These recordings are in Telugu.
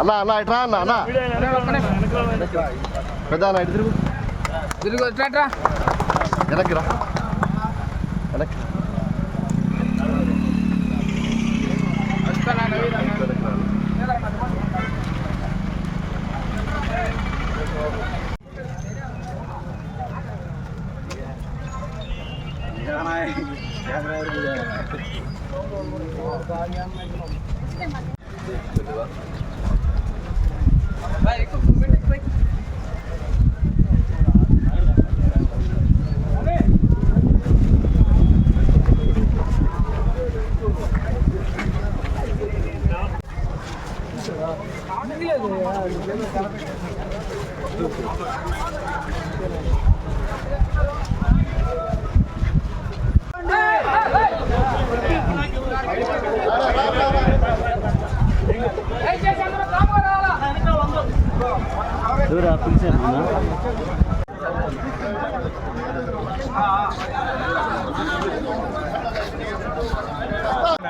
అన్న అన్న ఇట్రా అన్న అన్న పెద్ద అన్న ఇటు తిరుగు తిరిగి వచ్చాట్రా వెనక్కి రా వెనక్కి రావాలి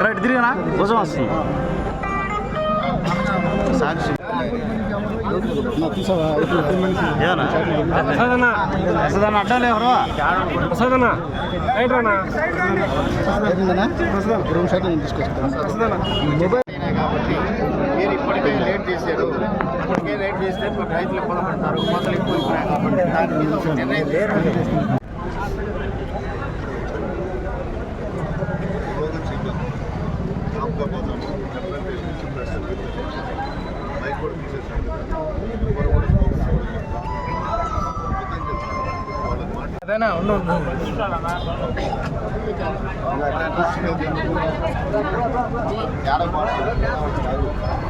కరెక్ట్ తిరిగినా? కోసం వస్తుంది. సాక్షి. అడ్డాలి ఎవరు కాబట్టి మీరు ఇప్పటికే లేట్ చేశారు ఇప్పటికే లేట్ చేస్తే రైతులు ఇబ్బంది పడతారు మొదలు ఎక్కువ అయిపోయాయి కాబట్టి దాని మీద ఒక నిర్ణయం తీసుకోండి. ఇంకా రా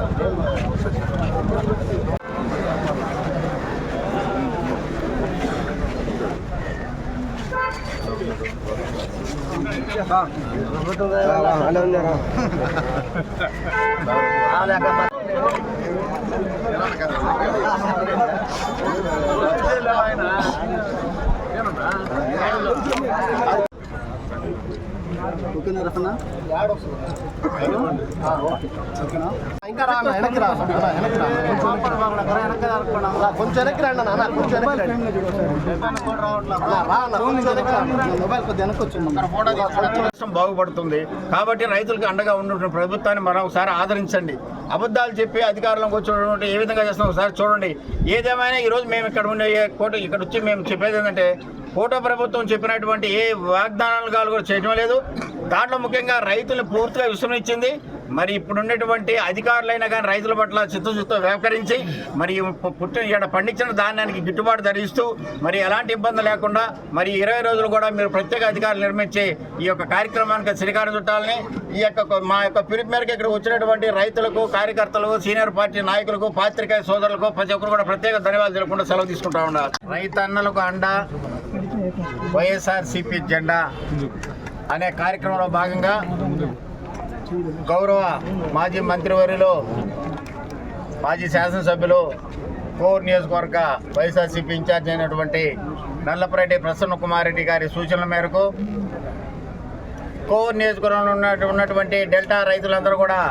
వెనక్కి కొంచెం వెనక్కి రండి. అన్న, కొంచెం. మొబైల్ వెనక్కి రాష్ట్రం బాగుపడుతుంది. కాబట్టి రైతులకు అండగా ఉన్నటువంటి ప్రభుత్వాన్ని మనం ఒకసారి ఆదరించండి. అబద్ధాలు చెప్పి అధికారంలోకి వచ్చినటువంటి ఏ విధంగా చేస్తున్నాం ఒకసారి చూడండి. ఏదేమైనా ఈరోజు మేము ఇక్కడ ఉండే కోట ఇక్కడ వచ్చి మేము చెప్పేది ఏంటంటే కోట ప్రభుత్వం చెప్పినటువంటి ఏ వాగ్దానాలు కూడా చేయడం లేదు. దాంట్లో ముఖ్యంగా రైతులు పూర్తిగా విశ్రమించింది. మరి ఇప్పుడు అధికారులైనా కానీ రైతుల పట్ల చిత్తశుద్ధితో వ్యవహరించి మరి పుట్టిన ఇక్కడ పండించిన ధాన్యానికి గిట్టుబాటు ధరిస్తూ మరి ఎలాంటి ఇబ్బంది లేకుండా మరి ఇరవై రోజులు కూడా మీరు ప్రత్యేక అధికారులు నిర్మించి ఈ యొక్క కార్యక్రమానికి శ్రీకారం చుట్టాలని ఈ యొక్క మా యొక్క పిలుపు మేరకు ఇక్కడ వచ్చినటువంటి రైతులకు కార్యకర్తలకు సీనియర్ పార్టీ నాయకులకు పాత్రికేయ సోదరులకు ప్రతి ఒక్కరు కూడా ప్రత్యేక ధన్యవాదాలు తెలుపుకుంటూ సెలవు తీసుకుంటా ఉన్నారు. రైతన్నలకు అండ వైఎస్ఆర్ సిపి జెండా. అనే కార్యక్రమంలో భాగంగా గౌరవ మాజీ మంత్రివర్యులు మాజీ శాసనసభ్యులు కోర్ నియోజకవర్గ వైఎస్ఆర్సీపీ ఇన్ఛార్జ్ అయినటువంటి నల్లపరెడ్డి ప్రసన్న కుమార్ రెడ్డి గారి సూచనల మేరకు కోర్ నియోజకవర్గంలో ఉన్న ఉన్నటువంటి డెల్టా రైతులందరూ కూడా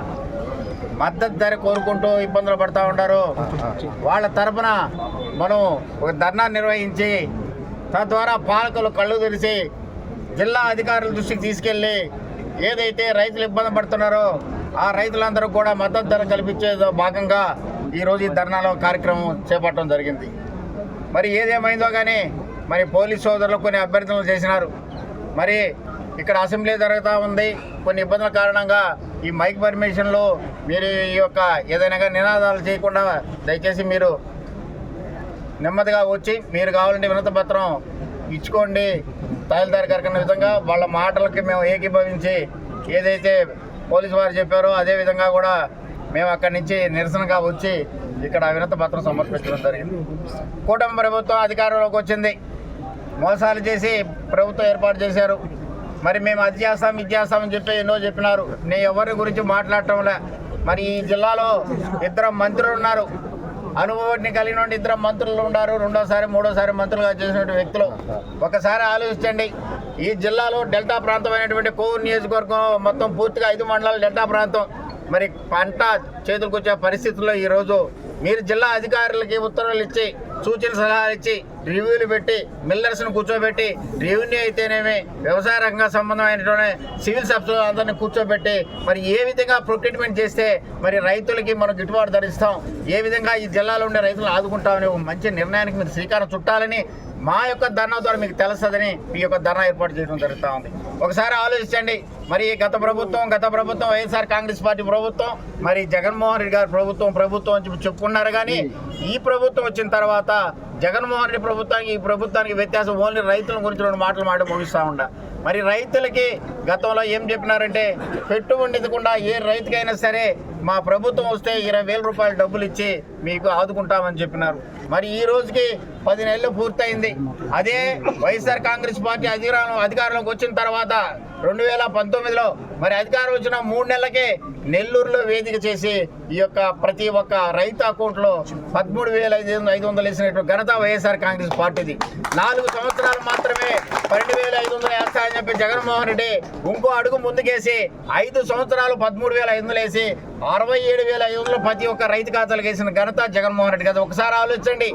మద్దతు ధర కోరుకుంటూ ఇబ్బందులు పడుతూ ఉంటారు వాళ్ళ తరపున మనం ఒక ధర్నా నిర్వహించి తద్వారా పాలకులు కళ్ళు తెరిచి జిల్లా అధికారుల దృష్టికి తీసుకెళ్ళి ఏదైతే రైతులు ఇబ్బంది పడుతున్నారో ఆ రైతులందరూ కూడా మద్దతు ధర కల్పించే భాగంగా ఈరోజు ఈ ధర్నాలో కార్యక్రమం చేపట్టడం జరిగింది. మరి ఏదేమైందో కానీ మరి పోలీస్ సోదరులు కొన్ని అభ్యర్థనలు చేసినారు. మరి ఇక్కడ అసెంబ్లీ జరుగుతూ ఉంది. కొన్ని ఇబ్బందుల కారణంగా ఈ మైక్ పర్మిషన్లు మీరు ఈ యొక్క ఏదైనా నినాదాలు చేయకుండా దయచేసి మీరు నెమ్మదిగా వచ్చి మీరు కావాలంటే వినతపత్రం ఇచ్చుకోండి. తహసీల్దార్ గారికి అన్న విధంగా వాళ్ళ మాటలకి మేము ఏకీభవించి ఏదైతే పోలీసు వారు చెప్పారో అదే విధంగా కూడా మేము అక్కడి నుంచి నిరసనగా వచ్చి ఇక్కడ వినత పత్రం సమర్పించడం జరిగింది. కూటమి ప్రభుత్వం అధికారంలోకి వచ్చింది. మోసాలు చేసి ప్రభుత్వం ఏర్పాటు చేశారు. మరి మేము అది చేస్తాం ఇది చేస్తామని చెప్పి ఎన్నో చెప్పినారు. నేను ఎవరి గురించి మాట్లాడటంలే మరి ఈ జిల్లాలో ఇద్దరు మంత్రులు ఉన్నారు. అనుభవాన్ని కలిగిన ఇద్దరు మంత్రులు ఉన్నారు రెండోసారి మూడోసారి మంత్రులుగా చేసినటువంటి వ్యక్తులు. ఒకసారి ఆలోచించండి. ఈ జిల్లాలో డెల్టా ప్రాంతమైనటువంటి కోవూరు నియోజకవర్గం మొత్తం పూర్తిగా ఐదు మండలాలు డెల్టా ప్రాంతం. మరి పంట చేతులకు వచ్చే పరిస్థితుల్లో ఈరోజు మీరు జిల్లా అధికారులకి ఉత్తర్వులు ఇచ్చి సూచన సలహాలు ఇచ్చి రివ్యూలు పెట్టి మిల్లర్స్ని కూర్చోబెట్టి రెవెన్యూ అయితేనేమి వ్యవసాయ రంగ సంబంధమైనటువంటి సివిల్ సబ్స్ అందరిని కూర్చోబెట్టి మరి ఏ విధంగా ప్రొక్యూట్మెంట్ చేస్తే మరి రైతులకి మనం గిట్టుబాటు ధరిస్తాం? ఏ విధంగా ఈ జిల్లాలో ఉండే రైతులను ఆదుకుంటామని మంచి నిర్ణయానికి మీరు శ్రీకారం చుట్టాలని మా యొక్క ధర్నా ద్వారా మీకు తెలుస్తుందని మీ యొక్క ధర్నా ఏర్పాటు చేయడం జరుగుతూ ఉంది. ఒకసారి ఆలోచించండి. మరి గత ప్రభుత్వం గత ప్రభుత్వం వైఎస్ఆర్ కాంగ్రెస్ పార్టీ ప్రభుత్వం మరి జగన్మోహన్ రెడ్డి గారి ప్రభుత్వం ప్రభుత్వం అని చెప్పుకున్నారు కానీ ఈ ప్రభుత్వం వచ్చిన తర్వాత జగన్మోహన్ రెడ్డి ప్రభుత్వానికి ఈ ప్రభుత్వానికి వ్యత్యాసం ఓన్లీ రైతుల గురించి రెండు మాటలు మాట ముగిస్తూ ఉండ మరి రైతులకి గతంలో ఏం చెప్పినారంటే పెట్టుబడి ఇవ్వకుండా ఏ రైతుకైనా సరే మా ప్రభుత్వం వస్తే ఇరవై వేల రూపాయలు డబ్బులు ఇచ్చి మీకు ఆదుకుంటామని చెప్పినారు. మరి ఈ రోజుకి పది నెలలు పూర్తయింది. అదే వైఎస్ఆర్ కాంగ్రెస్ పార్టీ అధికారం అధికారంలోకి వచ్చిన తర్వాత రెండు వేల పంతొమ్మిదిలో మరి అధికారం వచ్చిన మూడు నెలలకే నెల్లూరులో వేదిక చేసి ఈ యొక్క ప్రతి ఒక్క రైతు అకౌంట్లో పదమూడు వేల ఐదు ఐదు వందలు వేసినటువంటి ఘనత వైఎస్ఆర్ కాంగ్రెస్ పార్టీది. నాలుగు సంవత్సరాలు మాత్రమే పన్నెండు వేల ఐదు వందలు వేస్తాయని చెప్పి జగన్మోహన్ రెడ్డి ఇంకో అడుగు ముందుకేసి ఐదు సంవత్సరాలు పదమూడు వేల ఐదు వందలు వేసి అరవై ఏడు వేల ఐదు వందలు ప్రతి ఒక్క రైతు ఖాతాలకు వేసిన ఘనత జగన్మోహన్ రెడ్డి కదా ఒకసారి ఆలోచించండి.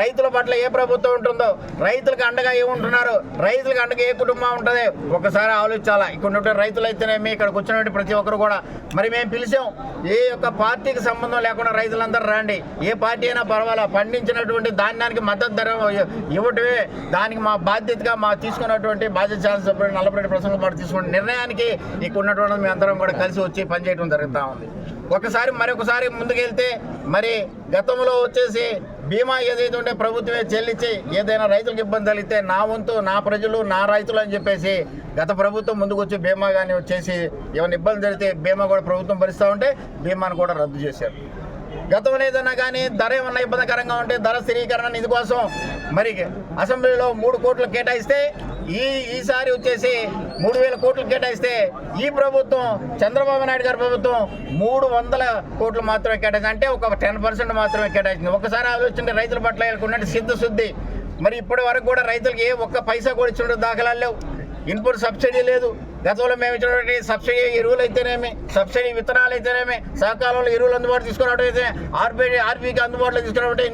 రైతుల పట్ల ఏ ప్రభుత్వం ఉంటుందో రైతులకు అండగా ఏముంటున్నారు రైతులకు అండగా ఏ కుటుంబం ఉంటుంది ఒకసారి ఆలోచించాలా? ఇక్కడ ఉన్నటువంటి రైతులు అయితేనేమి ఇక్కడికి వచ్చినటువంటి ప్రతి ఒక్కరు కూడా. మరి మేము పిలిచాం ఏ యొక్క పార్టీకి సంబంధం లేకుండా రైతులందరూ రండి. ఏ పార్టీ అయినా పర్వాలా? పండించినటువంటి ధాన్యానికి మద్దతు ధర ఇవ్వటమే దానికి మా బాధ్యతగా మా తీసుకున్నటువంటి బాధ్యత శాసనసభ్యుడు నల్లపరెడ్డి ప్రసంగం మాట తీసుకున్న నిర్ణయానికి ఇక్కడ ఉన్నటువంటి మేము అందరం కూడా కలిసి వచ్చి పనిచేయడం జరుగుతూ ఉంది. ఒకసారి మరొకసారి ముందుకెళ్తే మరి గతంలో వచ్చేసి బీమా ఏదైతే ఉంటే ప్రభుత్వమే చెల్లించి ఏదైనా రైతులకు ఇబ్బంది కలిగితే నా వంతు నా ప్రజలు నా రైతులు అని చెప్పేసి గత ప్రభుత్వం ముందుకొచ్చి బీమా కానీ వచ్చేసి ఏమైనా ఇబ్బంది జరిగితే బీమా కూడా ప్రభుత్వం భరిస్తూ ఉంటే బీమాను కూడా రద్దు చేశారు. గతంలో ఏదైనా కానీ ధర ఏమన్నా ఇబ్బందికరంగా ఉంటే ధర స్థిరీకరణ నిధి కోసం మరి అసెంబ్లీలో మూడు కోట్లు కేటాయిస్తే ఈ ఈసారి వచ్చేసి మూడు వేల కోట్లు కేటాయిస్తే ఈ ప్రభుత్వం చంద్రబాబు నాయుడు గారి ప్రభుత్వం మూడు వందల కోట్లు మాత్రమే కేటాయించింది అంటే ఒక టెన్ పర్సెంట్ మాత్రమే కేటాయించింది ఒకసారి ఆలోచించే రైతుల పట్ల ఉన్నట్టు సిద్ధశుద్ధి మరి ఇప్పటి వరకు కూడా రైతులకి ఏ ఒక్క పైసా కూడా ఇచ్చిన దాఖలాలు లేవు. ఇన్పుట్ సబ్సిడీ లేదు. గతంలో మేము ఇచ్చినటువంటి సబ్సిడీ ఎరువులు అయితేనేమి సబ్సిడీ విత్తనాలు అయితేనేమి సకాలంలో ఎరువులు అందుబాటులో తీసుకురావడం అయితే ఆర్బీ ఆర్బీకి అందుబాటులో తీసుకురావడం